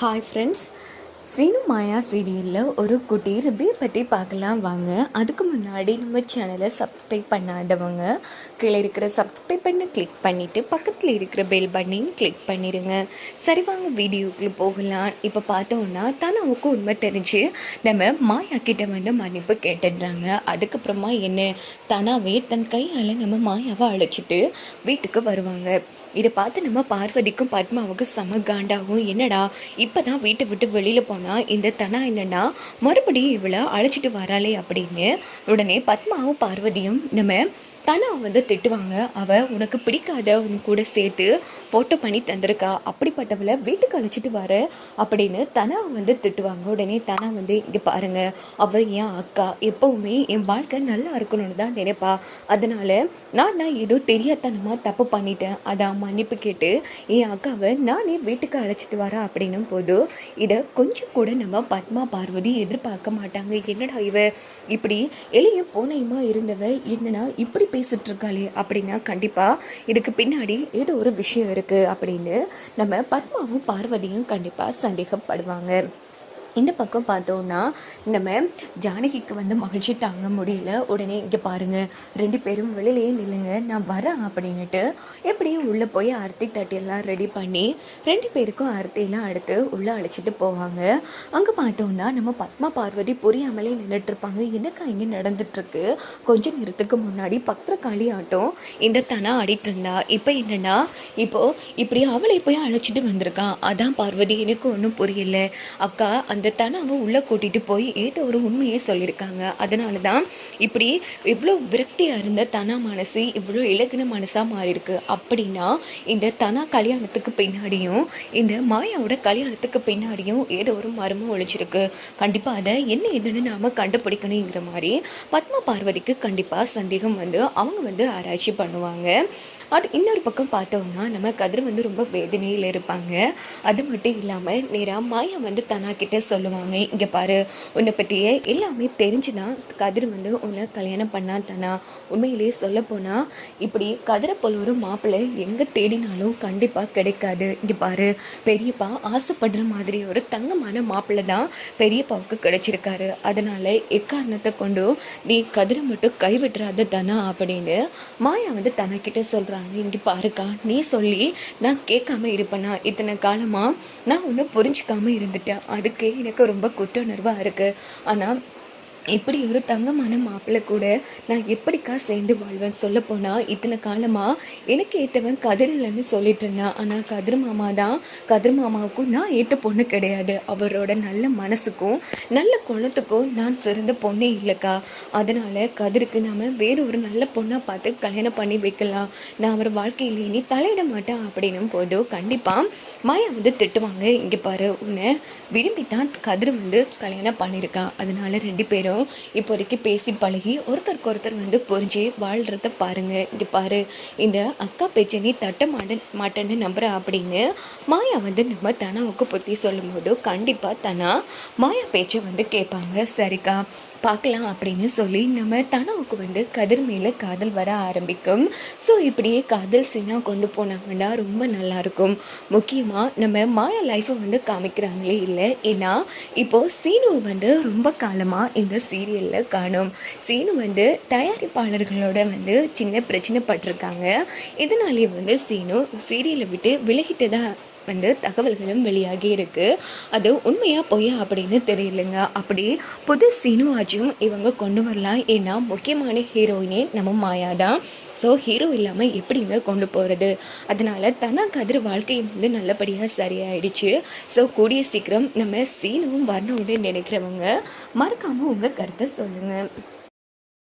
Hi friends Seenu மாயா சீரியலில் ஒரு குட்டி ரிவ்யூ பற்றி பார்க்கலாம் வாங்க. அதுக்கு முன்னாடி நம்ம சேனலை சப்ஸ்கிரைப் பண்ணாதவங்க கீழே இருக்கிற சப்ஸ்கிரைப் பண்ணி கிளிக் பண்ணிவிட்டு பக்கத்தில் இருக்கிற பெல் பட்டனையும் கிளிக் பண்ணிடுங்க சரி வாங்க வீடியோக்குள்ளே போகலாம். இப்போ பார்த்தோன்னா தனாவுக்கு உண்மை தெரிஞ்சு நம்ம மாயா கிட்ட வந்து மன்னிப்பு கேட்டுடுறாங்க. அதுக்கப்புறமா என்ன? தனாவே தன் கையால் நம்ம மாயாவை அழைச்சிட்டு வீட்டுக்கு வருவாங்க. இதை பார்த்து நம்ம பார்வதிக்கும் பத்மாவுக்கும் சம காண்டாகும். என்னடா இப்போ தான் வீட்டை விட்டு வெளியில் போனால் இந்த தனா என்னென்னா மறுபடியும் இவளை அழைச்சிட்டு வராளே அப்படின்னு உடனே பத்மாவும் பார்வதியும் நம்ம தனா வந்து திட்டுவாங்க. அவ உனக்கு பிடிக்காத உன் கூட சேர்த்து ஃபோட்டோ பண்ணி தந்திருக்கா? அப்படிப்பட்டவளை வீட்டுக்கு அழைச்சிட்டு வர அப்படின்னு தனா வந்து திட்டுவாங்க. உடனே தனா வந்து இங்கே பாருங்க அவள் என் அக்கா. எப்பவுமே என் வாழ்க்கை நல்லா இருக்கணும்னு தான் நினைப்பா. அதனால நான் நான் ஏதோ தெரியாதனமாக தப்பு பண்ணிட்டேன். அதான் மன்னிப்பு கேட்டு என் அக்காவை நானே வீட்டுக்கு அழைச்சிட்டு வரேன் அப்படின்னும் போது இதை கொஞ்சம் கூட நம்ம பத்மா பார்வதி எதிர்பார்க்க மாட்டாங்க. என்னடா இவ? இப்படி எளியும் போனையுமா இருந்தவ? என்னன்னா இப்படி பேசிட்டு இருக்காளே? அப்படின்னா கண்டிப்பாக இதுக்கு பின்னாடி ஏதோ ஒரு விஷயம் இருக்குது அப்படின்னு நம்ம பத்மாவும் பார்வதியும் கண்டிப்பாக சந்தேகப்படுவாங்க. இந்த பக்கம் பார்த்தோன்னா நம்ம ஜானகிக்கு வந்து மகிழ்ச்சி தாங்க முடியல. உடனே இங்கே பாருங்கள் ரெண்டு பேரும் வெளியிலேயே நில்லுங்க நான் வரேன் அப்படின்னுட்டு எப்படியும் உள்ளே போய் ஆர்த்தி தட்டியெல்லாம் ரெடி பண்ணி ரெண்டு பேருக்கும் ஆர்த்தியெல்லாம் அடுத்து உள்ளே அழைச்சிட்டு போவாங்க. அங்கே பார்த்தோன்னா நம்ம பத்மா பார்வதி புரியாமலே நின்றுட்டு இருப்பாங்க என்னக்கா இங்கே நடந்துட்டுருக்கு? கொஞ்ச நேரத்துக்கு முன்னாடி பத்திரக்காளி ஆட்டம் இந்த தனா ஆடிட்டு இருந்தா இப்போ என்னென்னா இப்போது இப்படி அவளை போய் அழைச்சிட்டு வந்திருக்கான் அதான் பார்வதி எனக்கு ஒன்றும் புரியல. அக்கா அந்த தனாவை உள்ளே கூட்டிகிட்டு போய் ஏதோ ஒரு உண்மையை சொல்லியிருக்காங்க. அதனால தான் இப்படி இவ்வளோ விரக்தியாக இருந்த தனா மனசு இவ்வளோ இலகுன மனசாக மாறியிருக்கு. அப்படின்னா இந்த தனா கல்யாணத்துக்கு பின்னாடியும் இந்த மாயாவோட கல்யாணத்துக்கு பின்னாடியும் ஏதோ ஒரு மர்மம் ஒழிச்சிருக்கு. கண்டிப்பாக அதை என்ன எதுன்னு நாம் கண்டுபிடிக்கணுங்கிற மாதிரி பத்மா பார்வதிக்கு கண்டிப்பாக சந்தேகம் வந்து அவங்க வந்து ஆராய்ச்சி பண்ணுவாங்க. அது இன்னொரு பக்கம் பார்த்தோம்னா நம்ம கதிர் வந்து ரொம்ப வேதனையில் இருப்பாங்க. அது மட்டும் இல்லாமல் நேராக மாயா வந்து தனாக்கிட்ட சொல்லுவாங்க இங்கே பாரு உன்னை பற்றியே எல்லாமே தெரிஞ்சுதான் கதிர் வந்து உன்னை கல்யாணம் பண்ணா தனா உண்மையிலேயே சொல்லப்போனால் இப்படி கதிரை போல ஒரு மாப்பிள்ளை எங்கே தேடினாலும் கண்டிப்பாக கிடைக்காது. இங்கே பாரு பெரியப்பா ஆசைப்படுற மாதிரி ஒரு தங்கமான மாப்பிள்ளை தான் பெரியப்பாவுக்கு கிடைச்சிருக்காரு. அதனால் எக்காரணத்தை கொண்டும் நீ கதிரை மட்டும் கைவிட்டுறாத தனா? அப்படின்னு மாயா வந்து தனக்கிட்ட சொல்கிறாங்க இங்கே பாருக்கா நீ சொல்லி நான் கேட்காம இருப்பேனா? இத்தனை காலமாக நான் ஒன்றும் புரிஞ்சுக்காம இருந்துட்டேன். அதுக்கு எனக்கு ரொம்ப குற்ற உணர்வாக இருக்குது ஆனால் இப்படி ஒரு தங்கமான மாப்பிள்ளை கூட நான் எப்படிக்கா சேர்ந்து வாழ்வேன் சொல்ல போனால் இத்தனை காலமாக எனக்கு ஏற்றவன் கதிர் இல்லைன்னு சொல்லிட்டு இருந்தான் ஆனால் கதிர் மாமா தான் கதிர் மாமாவுக்கும் நான் ஏற்ற பொண்ணு கிடையாது. அவரோட நல்ல மனசுக்கும் நல்ல குணத்துக்கும் நான் சிறந்த பொண்ணே இல்லைக்கா. அதனால் கதிருக்கு நாம் வேற ஒரு நல்ல பொண்ணாக பார்த்து கல்யாணம் பண்ணி வைக்கலாம். நான் அவர் வாழ்க்கையில் இனி தலையிட மாட்டேன் அப்படின்னும் போது கண்டிப்பாக மாயா வந்து திட்டுவாங்க இங்கே பாரு உன்னை விரும்பி தான் கதிர் வந்து கல்யாணம் பண்ணியிருக்கான் அதனால ரெண்டு பேரும் இப்போதைக்கு பேசி பழகி ஒருத்தருக்கு ஒருத்தர் வந்து புரிஞ்சு வாழ்கிறத பாருங்க. இங்கே பாரு இந்த அக்கா பேச்சை நீ தட்ட மாட்ட மாட்டேன்னு நம்புற அப்படின்னு மாயா வந்து நம்ம தனாவுக்கு பற்றி சொல்லும்போது கண்டிப்பாக தனா மாயா பேச்சை வந்து கேட்பாங்க. சரிக்கா பார்க்கலாம் அப்படின்னு சொல்லி நம்ம தனாவுக்கு வந்து கதிர் மேலே காதல் வர ஆரம்பிக்கும். ஸோ இப்படியே காதல் சீனாக கொண்டு போனாங்கன்னா ரொம்ப நல்லாயிருக்கும் முக்கியமாக நம்ம மாயா லைஃப்பை வந்து காமிக்கிறாங்களே இல்லை ஏன்னா இப்போது சீனு வந்து ரொம்ப காலமாக இந்த சீரியலில் காணும். சீனு வந்து தயாரிப்பாளர்களோட வந்து சின்ன பிரச்சனை பட்டிருக்காங்க. இதனாலே வந்து சீனு சீரியலை விட்டு விலகிட்டு தான் வந்து தகவல்களும் வெளியாகி இருக்குது அது உண்மையாக பொய்யா அப்படின்னு தெரியலங்க. அப்படி புது சீனுவாச்சும் இவங்க கொண்டு வரலாம். ஏன்னா முக்கியமான ஹீரோயினே நம்ம மாயா தான். ஸோ ஹீரோ இல்லாமல் எப்படிங்க கொண்டு போகிறது அதனால தனா கதிர் வாழ்க்கை வந்து நல்லபடியாக சரியாயிடுச்சு. ஸோ கூடிய சீக்கிரம் நம்ம சீனுவும் வரணும்னு நினைக்கிறவங்க மறக்காமல் உங்கள் கருத்தை சொல்லுங்கள்